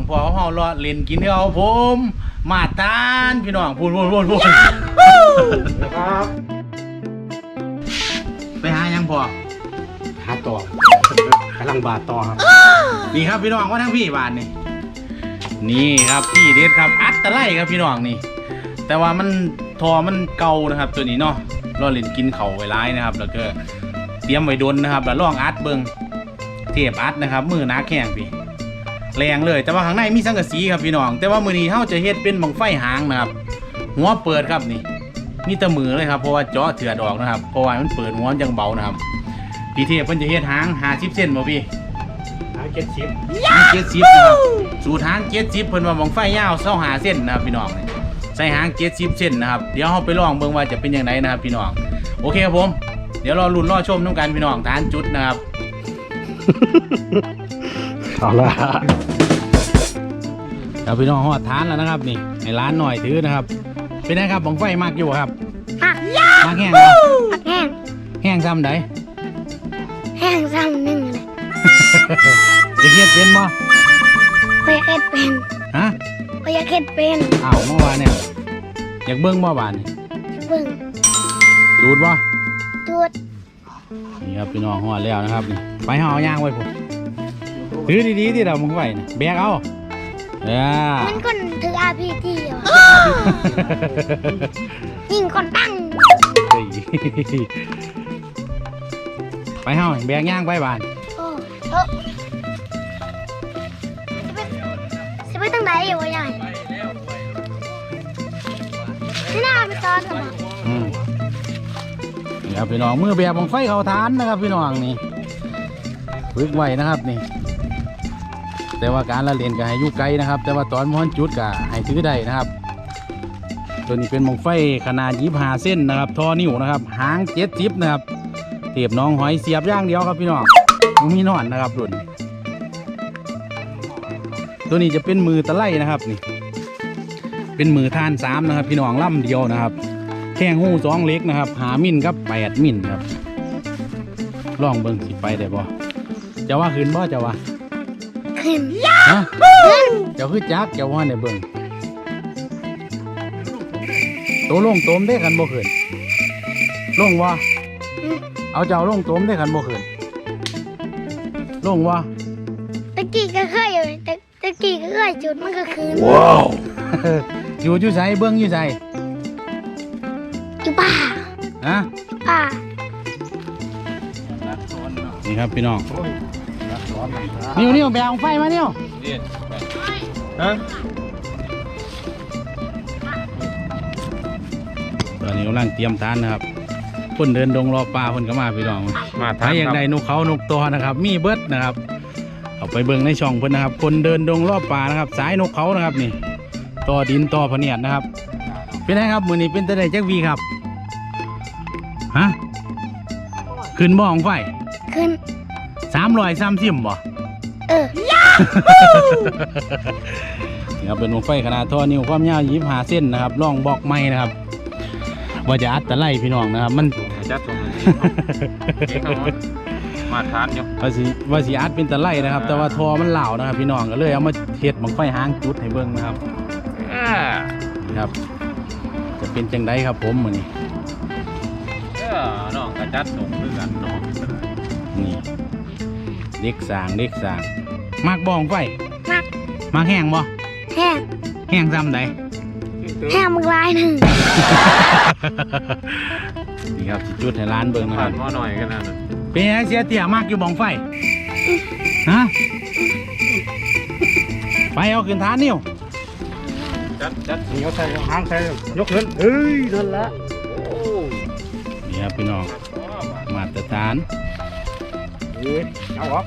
พี่น้องพอเฮาเลาะเล่นกินเดียวผม มาทานพี่น้องพูนพูนพูนพูนครับไปหายังพอหาต่อกำลังบาดต่อครับ นี่ครับพี่น้องว่าทั้งพี่บานนี่นี่ครับพี่เด็ดครับอัดตะไลครับพี่น้องนี่ แต่ว่ามันทอมันเก่านะครับ ตัวนี้เนาะรอเล่นกินเขาไว้ร้ายนะครับ แล้วก็เตรียมไว้ดนนะครับ แล้วลองอัดเบิงเทียบอัดนะครับ มือหนาแข็งพี่ แรงเลย แต่ว่าข้างในมีสังกะสีครับพี่น้อง แต่ว่ามือนี้เท่าจะเฮ็ดเป็นบังไฟหางนะครับ หัวเปิดครับนี่นี่แตะมือเลยครับเพราะว่าเจาะเถื่อดออกนะครับเพราะว่ามันเปิดหัวมันยังเบานะครับพี่เทพเพิ่นจะเฮ็ดหางหาสิบเส้นบ่พี่หาเก็ดชิปหางเจ็ดสิบนะครับสูตรหางเจ็ดสิบเพิ่นว่าบังไฟยาวเสาหาเส้นนะครับพี่น้องใส่หางเจ็ดสิบเส้นนะครับเดี๋ยวเราไปลองเบิ่งว่าจะเป็นยังไงนะครับพี่น้องโอเคครับผม เดี๋ยวรอลุ้นรอชมน้ำกันพี่น้องฐานจุดนะครับ เอาละเดี๋ยวพี่น้องหอดฐานแล้วนะครับ นี่ให้ร้านหน่อยถือนะครับ เป็นไงครับบังไฟมากอยู่บ่ครับหักมากแห้งบ่หักแห้งแห้งซ้ำใดแห้งซ้ำหนึ่งเลยจะเฮ็ดเป็นบ่พอยากเฮ็ดเป็นฮะพอยากเฮ็ดเป็นอ้าวเมื่อวานเนี่ยอยากเบิ่งบ่บานนี่เบิ่งดูดบ่ตรวจนี่ครับพี่น้องหอดแล้วนะครับนี่ไปห่อย่างไว้ผม ถือดีๆที่เรามึงไหวนะแบกเอาเออมันคนถือ RPG อะยิงคนตั้งเฮ้ยไปเฮาแบกย่างไปบ้านโอ้โอ้สิไปตั้งไหนอยู่วะยายนี่น่าไปตอนสมองอืมนี่ครับพี่น้องมือแบบของไฟเขาทานนะครับ พี่น้องนี่ฝึกไว้นะครับนี่ แต่ว่าการละเลนก็ให้อยู่ไกลนะครับ แต่ว่าตอนม้อนจุดก็ให้ถือได้นะครับ ตัวนี้เป็นมงไฟขนาดยี่ห้าเส้นนะครับทอนิ้วนะครับ หางเจ็ดสิบนะครับเทียบน้องหอยเสียบย่างเดียวครับพี่น้องบ่มีนอนนะครับรุ่นตัวนี้จะเป็นมือตะไลนะครับนี่ เป็นมือทานสามนะครับ พี่น้องล่ำเดียวนะครับแข้งหูสองเล็กนะครับ หามินกับแปดมินครับลองเบิ้งสิไปได้บ่จะว่าขึ้นบ่จะว่า ฮะเจ้าคือจักเจ้าว่าในเบิ้งโตลงโตมได้กันบ่ขึ้นลงวะเอาเจ้าลงโตมได้กันบ่ขึ้นลงวะตะกี้ก็เคยอยู่ตะตะกี้ก็เคยจุดมันก็คืนว้าวอยู่อยู่ใส่เบิ้งอยู่ใส่อยู่ป่าฮะป่านี่ครับพี่น้องโอ้ยรักร้อ นมันครับนิ้วนิ้วแบงไฟมานิ้วฮะตอนนี้กำลังเตรียมทานนะครับคนเดินดงรอปลาคนก็มาพี่น้องมาถ้าอยากได้นกเขานกตัวนะครับ มีเบิดนะครับเอาไปเบิ่งในช่องเพิ่นนะครับ คนเดินดงรอบป่านะครับ สายนกเขานะครับนี่ต่อดินต่อพะเนียดนะครับเป็นไงครับมือนี้เป็นตะไดจักวีครับฮะขึ้นบ่ของไฟขึ้น สามร้อยสามสิบบ่เออนี่ครับเป็นวงไฟขนาดท่อนิ้วความยาวยี่ห้าเส้นนะครับล่องบอกไม้นะครับว่าจะอัดตะไลพี่น้องนะครับ มัน จัดตรงนี้มาทานอยู่ ว่าสิว่าสิอัดเป็นตะไลนะครับ แต่ว่าทอมันเหล่านะครับ พี่น้องก็เลยเอามาเฮ็ดบังไฟหางจุดให้เบิ่งนะครับนี่ครับ จะเป็นจังไดครับผมมื้อนี้ เออน้องกระจัดส่งด้วยกันน้องนี่ เด็กสร้างเด็กสร้างมากบ้องไฟมัก มากแห้งบ่แห้งแห้งซ้ำใดแห้งมึงลายหนึ่งนี่ครับสิจุดให้ร้านเบิ่งนะคผ่ารันบหม้อหน่อยกันนะเป็นไงเสียเตี่ยมากอยู่บ้องไฟฮะไปเอาขึ้นฐานนิ้วจัดจัดเหนียวใส่หางใส่ยกขึ้นเอ้ยนั่นละ โอ้นี่ครับพี่น้อง มาตรฐาน เอ้ยเอาออก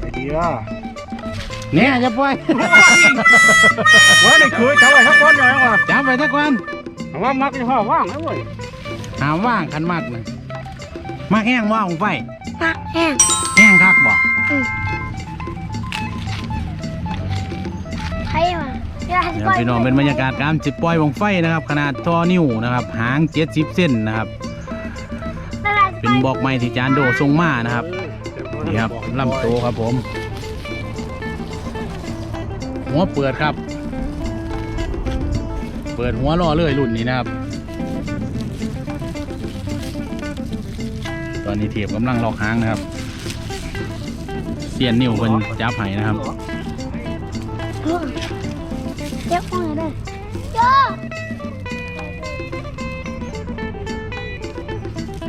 ไปดีละเนี่ยจะปล่อยว่าได้คุยเท่าไหร่ทั้งวันหน่อยว่ะจับไปทักวันว่ามักจะพ่อว่างนะเว้ยหามว่างคันมากนะมากแห้งว่าของไฟมักแห้งแห้งคักบ่ใครมาเวลาเดี๋ยวพี่น้องเป็นบรรยากาศการจิบปล่อยวงไฟนะครับ ขนาดทอนิ้วนะครับ หางเจ็ดสิบเส้นนะครับ เป็นบอกไม้ที่จานโดทรงมานะครับ นี่ครับลำโตครับผม หัวเปิดครับ เปิดหัวล่อเลยรุ่นนี้นะครับ ตอนนี้เทียบกำลังลอกหางนะครับเสียนนิ้วเป็นจับไห้นะครับเจ็บมือเลยโย่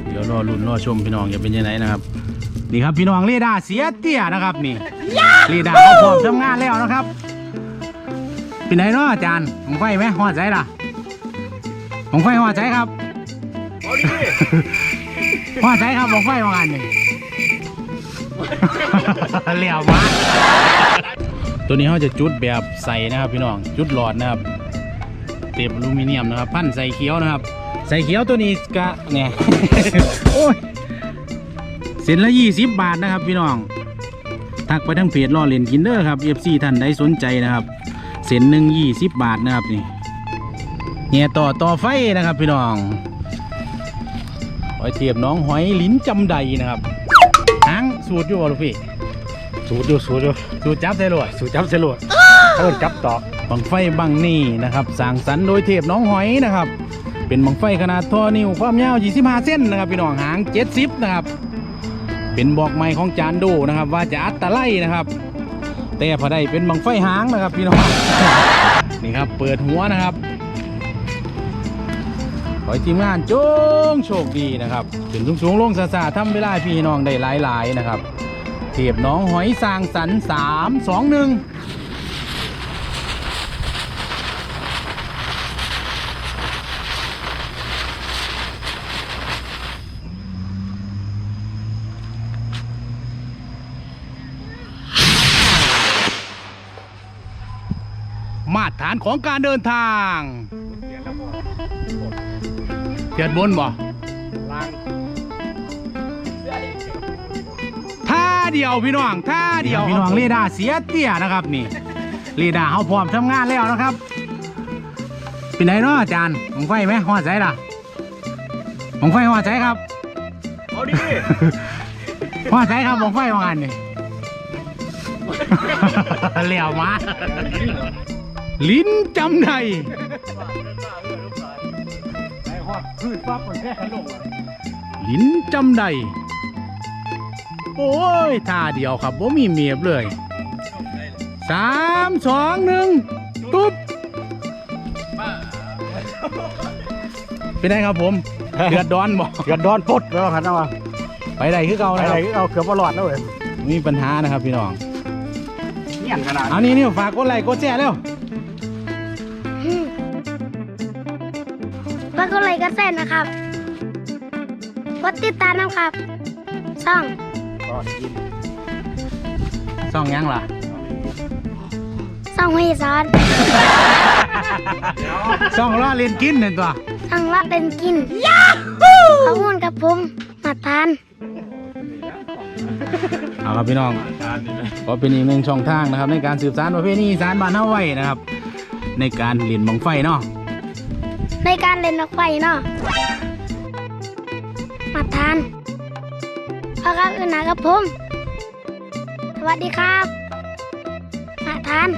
เดี๋ยวรอรุ่นรอชมพี่น้องจะเป็นยังไงนะครับ นี่ครับพี่น้องเรดาร์เสียเตี้ยนะครับ นี่เรดาร์เขาพร้อมทำงานแล้วนะครับเป็นไหนเนาะอาจารย์ของไฟไหมหัวใจล่ะของไฟหัวใจครับเอาดิหัวใจครับของไฟว่างานนี่เหลี่ยวมาตัวนี้เขาจะจุดแบบใส่นะครับ พี่น้องจุดหลอดนะครับ เต็มอลูมิเนียมนะครับ พันใส่เขียวนะครับ ใส่เขียวตัวนี้กะเนี่ยโอ้ย เส้นละยี่สิบบาทนะครับพี่น้องทักไปทั้งเพจรอเล่นกินเด้อครับ FC ท่านใดสนใจนะครับ เส้นหนึ่งยี่สิบบาทนะครับนี่เงียต่อต่อไฟนะครับพี่น้องหอยเทียบน้องหอยลิ้นจำใดนะครับหางสูตรอยู่บ่ลูกพี่สูดอยู่สูดอยู่สูตรจับได้เลยสูดจับเสลดเอิ้นจับตอกบังไฟบังนี่นะครับสร้างสรรค์โดยเทพน้องหอยนะครับ เป็นบังไฟขนาดท่อนิ้วความยาว 25 เส้นนะครับพี่น้องหาง 70 นะครับ เป็นบอกไม้ของจานดูนะครับ ว่าจะอัดตะไลนะครับ แต่พอได้เป็นบังไฟหางนะครับพี่น้องนี่ครับเปิดหัวนะครับขอให้ทีมงานจงโชคดีนะครับถึงสูงๆลงซาซาทำเวลาให้พี่น้องได้หลายๆนะครับเทียบน้องหอยสร้างสรรค์สามสองหนึ่ง มาตรฐานของการเดินทางเทียดบนบ่ล้างท่าเดียวพี่น้องท่าเดียวพี่น้องเรดาร์เสียเตี้ยนะครับนี่เรดาร์เขาพร้อมทำงานแล้วนะครับเป็นไงเนาะอาจารย์ของไฟไหมหัวใจล่ะของไฟหัวใจครับเอาดิหัวใจครับของไฟว่างานนี่เหลี่ยวมา ลิ้นจำได้ไอ้ฮอดพืชปั๊บมันแค่ขนมอะลิ้นจำได้โอ้ยท่าเดียวครับผมมีเมียบเลยสามสองหนึ่งตุ๊บเป็นไงครับผมเดือดร้อนบ่เกือบโดนปลดแล้วครับนะวะไปได้คือเก่าไปนะคไหนรับก็เอาเกือบบ่รอดแล้วเว้ยมีปัญหานะครับพี่น้องเงี้ยนขนาดเอานี่นี่ฝากกดไลค์กดแชร์เร็ว ฝากกดไลค์กดแชร์นะครับกดติดตามนะครับ ช่องก็กินซ่องยังล่ะ ช่องห้สอนซ่องล้อเล่นกินเห็นตัวช่องรัดเล่นกินข้อมูลกับผมมาทาน เอาครับพี่น้องก็เป็นอีกหนึ่งช่องทางนะครับ ในการสืบสานประเพณีอีสานบ้านเฮาไว้นะครับ ในการเล่นบังไฟเนาะ ในการเล่นนกไฟเนาะมาทานพอครับอื่นนะครับผม สวัสดีครับมาทาน